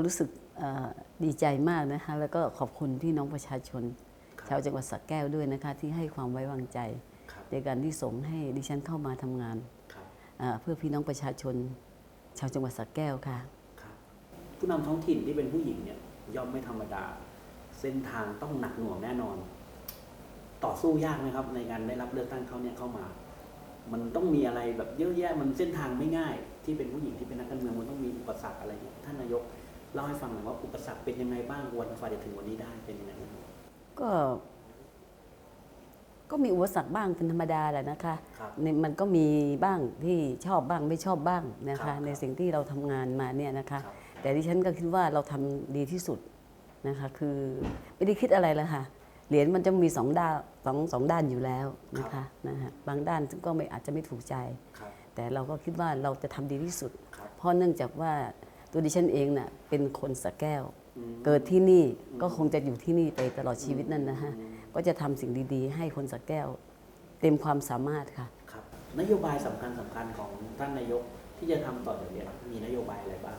ก็รู้สึกเอ่อดีใจมากนะคะ แล้วก็ขอบคุณพี่น้องประชาชนครับชาวจังหวัดสระแก้วด้วยนะคะ ที่ให้ความไว้วางใจครับในการที่ส่งให้ดิฉันเข้ามาทำงานครับอ่าเพื่อพี่น้องประชาชน ชาวจังหวัดสระแก้วค่ะครับผู้นำท้องถิ่นที่เป็นผู้หญิงเนี่ยย่อมไม่ธรรมดา เส้นทางต้องหนักหน่วงแน่นอน ต่อสู้ยากไหมครับ ในการได้รับเลือกตั้งเขาเนี่ยเข้ามา มันต้องมีอะไรแบบเยอะแยะมันเส้นทางไม่ง่าย ที่เป็นผู้หญิงที่เป็นนักการเมืองมันต้องมีอุปสรรคอะไรเนี่ยท่านนายก เล่าให้ฟังหน่อยว่าอุปสรรคเป็นยังไงบ้างวันฝ่าจะถึงวันนี้ได้เป็นยังไงบ้างก็ ก็มีอุปสรรคบ้างเป็นธรรมดาแหละนะคะครับในมันก็มีบ้างที่ชอบบ้างไม่ชอบบ้างนะครัคะบในสิ่งที่เราทำงานมาเนี่ยนะคะ ครับแต่ดิฉันก็คิดว่าเราทำดีที่สุดนะคะ คือไม่ได้คิดอะไรเลยค่ะ เหรียญมันจะมีสองด้านสองสองด้านอยู่แล้วนะคะนะฮะบางด้านก็ไม่อาจจะไม่ถูกใจ ครับแต่เราก็คิดว่าเราจะทำดีที่สุด ครับ เพราะเนื่องจากว่า ตัวดิฉันเองน่ะเป็นคนสระแก้วอืมเกิดที่นี่ก็คงจะอยู่ที่นี่ไปตลอดชีวิตนั่นนะฮะ ก็จะทำสิ่งดีๆ ให้คนสระแก้ว เต็มความสามารถค่ะครับนโยบายสำคัญสำคัญของท่านนายกที่จะทำต่อจากเนี้มีนโยบายอะไรบ้าง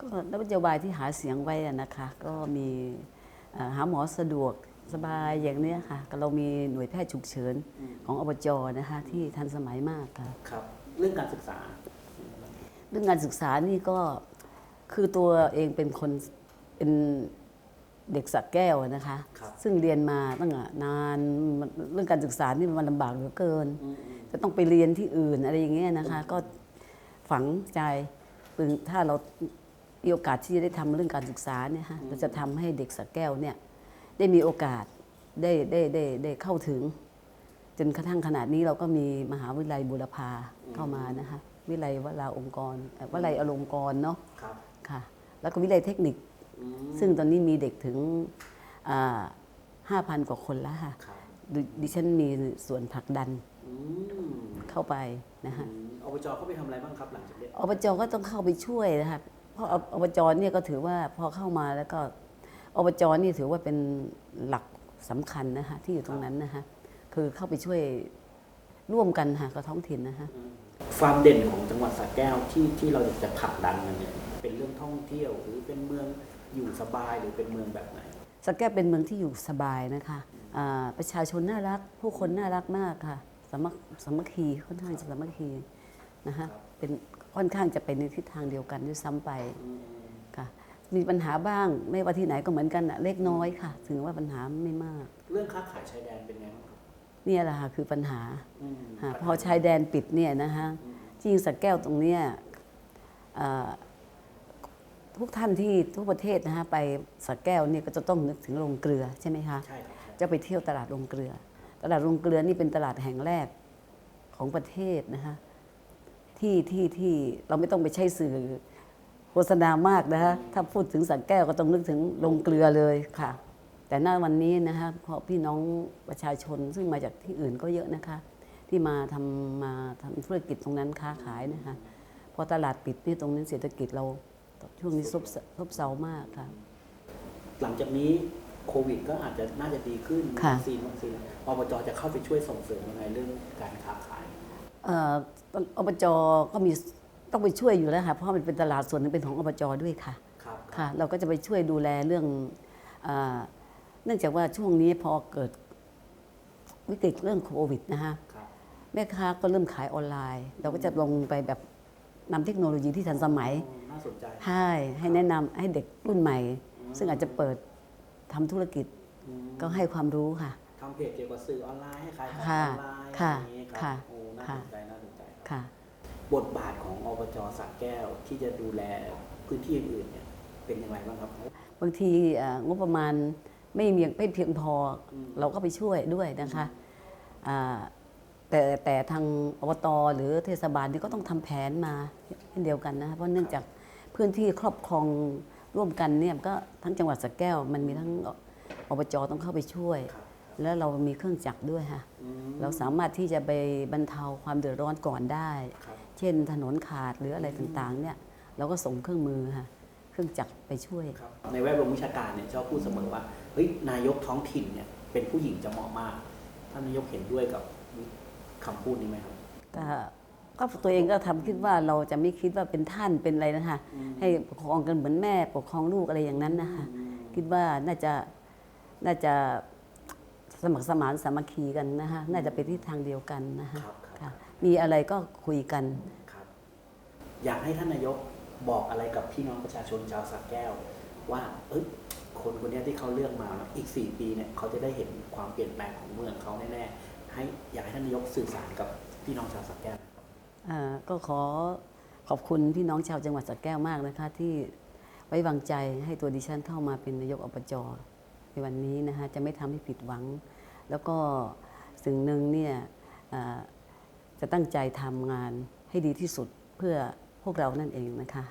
ก็นโยบายที่หาเสียงไว้อะนะคะ ก็มีเอ่อหาหมอสะดวกสบายอย่างเนี้ยค่ะก็เรามีหน่วยแพทย์ฉุกเฉินอืมของอบจนะคะที่ทันสมัยมากค่ะครับ เรื่องการศึกษา เรื่องการศึกษานี่ก็ คือตัวเองเป็นคนเป็นเด็กสักแก้วอะนะคะ ครับซึ่งเรียนมาตั้งแต่นานมันเรื่องการศึกษานี่มันลำบากเหลือเกินอืมจะต้องไปเรียนที่อื่นอะไรอย่างเงี้ยนะคะ ก็ฝังใจปึงถ้าเรามีโอกาสที่จะได้ทำเรื่องการศึกษาเนี่ยฮะเราจะทำให้เด็กสักแก้วเนี่ยได้มีโอกาสได้ได้ได้ได้เข้าถึง จนกระทั่งขนาดนี้เราก็มีมหาวิทยาลัยบุรพาเข้ามานะคะวิทยาลัยวราองค์กรเอ่อวิทยาลัยอลงกรณ์เนาะ ครับ ค่ะ แล้วก็วิทยาลัยเทคนิคอืมซึ่งตอนนี้มีเด็กถึงห้าพันกว่าคนแล้วค่ะครับดิดิฉันมีส่วนผลักดันอืมเข้าไปนะคะอืมอบจเขาไปทำอะไรบ้างครับหลังจากนี้อบจก็ต้องเข้าไปช่วยนะคะเพราะอบจเนี่ยก็ถือว่าพอเข้ามาแล้วก็อบจนี่ถือว่าเป็นหลักสำคัญนะคะที่อยู่ตรงนั้นนะคะคือเข้าไปช่วยร่วมกันค่ะกับท้องถิ่นนะคะอืมความเด่นของจังหวัดสระแก้วที่ที่เราอยากจะผลักดันมันเนี่ย เป็นเรื่องท่องเที่ยว หรือเป็นเมืองอยู่สบายหรือเป็นเมืองแบบไหนสแก้วเป็นเมืองที่อยู่สบายนะคะอ่าประชาชนน่ารัก ผู้คนน่ารักมากค่ะสามัคสามัคคีค่อนข้างจะสามัคคีนะคะครับเป็นค่อนข้างจะไปในทิศทางเดียวกันด้วยซ้ำไปอืมค่ะมีปัญหาบ้างไม่ว่าที่ไหนก็เหมือนกันอะเล็กน้อยค่ะ ถึงว่าปัญหาไม่มาก เรื่องค้าขายชายแดนเป็นไงบ้างครับเนี่ยแหละค่ะคือปัญหาอืมค่ะพอชายแดนปิดเนี่ยนะคะจริงสระแก้วตรงเนี้ยเอ่อ ทุกท่านที่ทุกประเทศนะคะไปสระแก้วเนี่ยก็จะต้องนึกถึงโรงเกลือใช่ไหมคะใช่ครับใช่จะไปเที่ยวตลาดโรงเกลือ ตลาดโรงเกลือนี่เป็นตลาดแห่งแรกของประเทศนะคะที่ที่ที่เราไม่ต้องไปใช้สื่อโฆษณามากนะคะถ้าพูดถึงสังแก้วก็ต้องนึกถึงโรงเกลือเลยค่ะ แต่หน้าวันนี้นะคะเพราะพี่น้องประชาชนซึ่งมาจากที่อื่นก็เยอะนะคะ ที่มาทำมาทำธุรกิจตรงนั้นค้าขายนะคะพอตลาดปิดนี่ตรงนี้เศรษฐกิจเรา ช่วงนี้ซบเซซบเซามากค่ะ หลังจากนี้โควิด ก็อาจจะน่าจะดีขึ้นค่ะวัคซีนวัคซีนอบจจะเข้าไปช่วยส่งเสริมยังไงเรื่องการค้าขายเอ่ออบจก็มีต้องไปช่วยอยู่แล้วค่ะเพราะมันเป็นตลาดส่วนหนึงเป็นของอบจด้วยค่ะครับค่ะ เราก็จะไปช่วยดูแลเรื่องเออเนื่องจากว่าช่วงนี้พอเกิดวิกฤตเรื่องโควิดนะคะครับแม่ค้าก็เริ่มขายออนไลน์ เราก็จะลงไปแบบนำเทคโนโลยีที่ทันสมัยอ๋อ น่าสนใจให้ให้แนะนำให้เด็กรุ่นใหม่ ซึ่งอาจจะเปิดทำธุรกิจอืมก็ให้ความรู้ค่ะ ทำเพจเกี่ยวกับสื่อออนไลน์ให้ขายของค่ะออนไลน์ค่ะอะไรอย่างนี้ครัค่ะบโอ้น่าค่ะสนใจน่าสนใจครับค่ะ บทบาทของอบจสระแก้วที่จะดูแลพื้นที่อื่นๆเนี่ยเป็นอย่างไรบ้างครับ บางทีเอ่องบประมาณไม่มีไม่เพียงพออม เราก็ไปช่วยด้วยนะคะอ่าแต่แต่ทางอบตหรือเทศบาลนี่ก็ต้องทำแผนมาเช่นเดียวกันนะคะเพราะเนื่องจาก พื้นที่ครอบครองร่วมกันเนี่ยก็ทั้งจังหวัดสระแก้ว มันมีทั้งอบจต้องเข้าไปช่วยครับแล้วเรามีเครื่องจักรด้วยค่ะอืมเราสามารถที่จะไปบรรเทาความเดือดร้อนก่อนได้ครับเช่นถนนขาดหรืออะไรต่างๆเนี่ยเราก็ส่งเครื่องมือค่ะเครื่องจักรไปช่วยครับในแวดวงวิชาการเนี่ยชอบพูดเสมอว่าเฮ้ยนายกท้องถิ่นเนี่ยเป็นผู้หญิงจะเหมาะมากท่านนายกเห็นด้วยกับคำพูดนี้ไหมครับก็ ก็ตัวเองก็ทำคิดว่าเราจะไม่คิดว่าเป็นท่านเป็นอะไรนะคะอืมให้ปกครองกันเหมือนแม่ปกครองลูกอะไรอย่างนั้นนะคะอืมคิดว่าน่าจะน่าจะสมัครสมานสามัคคีกันนะคะน่าจะเป็นที่ทางเดียวกันนะคะครับครับค่ะมีอะไรก็คุยกันครับอยากให้ท่านนายกบอกอะไรกับพี่น้องประชาชนชาวสักแก้ว ว่าเอยคนคนเนี้ยที่เขาเลือกมาอีกสี่ปีเนี่ยเขาจะได้เห็นความเปลี่ยนแปลงของเมืองเขาแน่ๆให้อยากให้ท่านนายกสื่อสารกับพี่น้องชาวสักแก้วนะครับอ่า ก็ขอขอบคุณพี่น้องชาวจังหวัดสระแก้วมากนะคะที่ไว้วางใจให้ตัวดิฉันเข้ามาเป็นนายกอบจในวันนี้นะคะจะไม่ทำให้ผิดหวัง แล้วก็สิ่งหนึ่งเนี่ยจะตั้งใจทำงานให้ดีที่สุดเพื่อพวกเรานั่นเองนะคะ